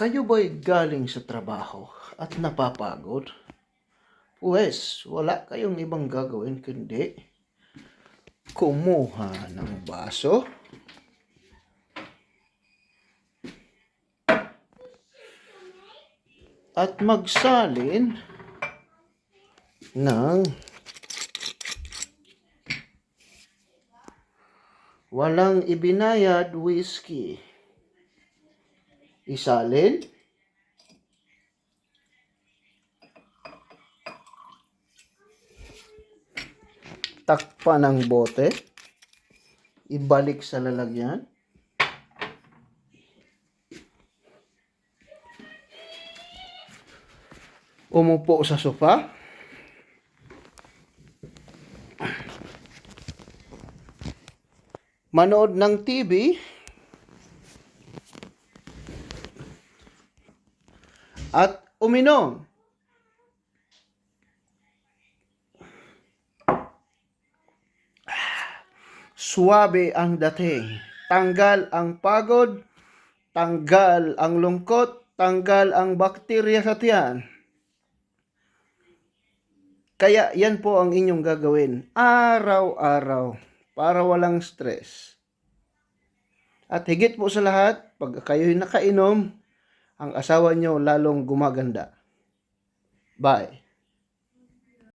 Kayo ba'y galing sa trabaho at napapagod? Pues, wala kayong ibang gagawin kundi kumuha ng baso at magsalin ng walang ibinayad whiskey. Isalin. Takpan ng bote, ibalik sa lalagyan, umupo sa sofa, manood ng TV, at uminom. Suwabe ang dating. Tanggal ang pagod, tanggal ang lungkot, tanggal ang bakterya sa tiyan. Kaya yan po ang inyong gagawin araw-araw para walang stress. At higit po sa lahat, pag kayo'y nakainom, ang asawa nyo lalong gumaganda. Bye.